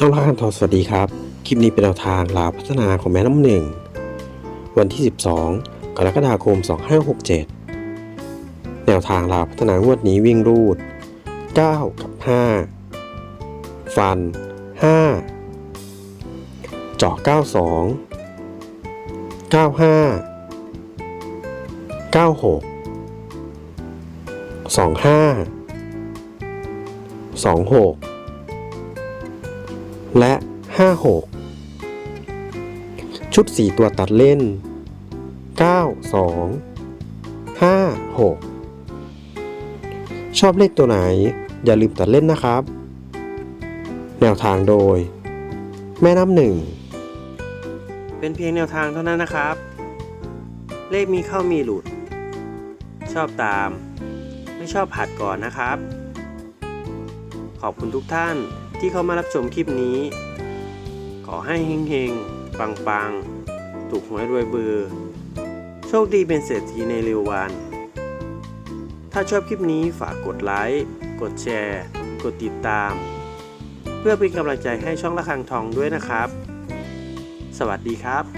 ช่องรักกันทอสวัสดีครับ คลิปนี้เป็นแนวทางลาพัฒนาของแม่น้ำหนึ่ง วันที่ 12 กรกฎาคม 2567 แนวทางลาพัฒนางวดนี้วิ่งรูด 9 กับ 5 ฟัน 5 เจาะ 92 95 96 25 26 และ 56 ชุด 4 ตัวตัดเล่น 9 2 5 6 ชอบเลขตัวไหน อย่าลืมตัดเล่นนะครับ แนวทางโดย แม่น้ำหนึ่ง เป็นเพียงแนวทางเท่านั้นนะครับ เลขมีเข้ามีหลุด ชอบตาม ไม่ชอบผัดก่อนนะครับ ขอบคุณทุกท่าน ที่เข้ามารับชมคลิปนี้ ขอให้เฮงๆ ปังๆ ถูกหวยรวยเบอร์โชคดีเป็นเศรษฐีในเร็ววัน ถ้าชอบคลิปนี้ฝากกดไลค์ กดแชร์ กดติดตาม เพื่อเป็นกำลังใจให้ช่องละคังทองด้วยนะครับ สวัสดีครับ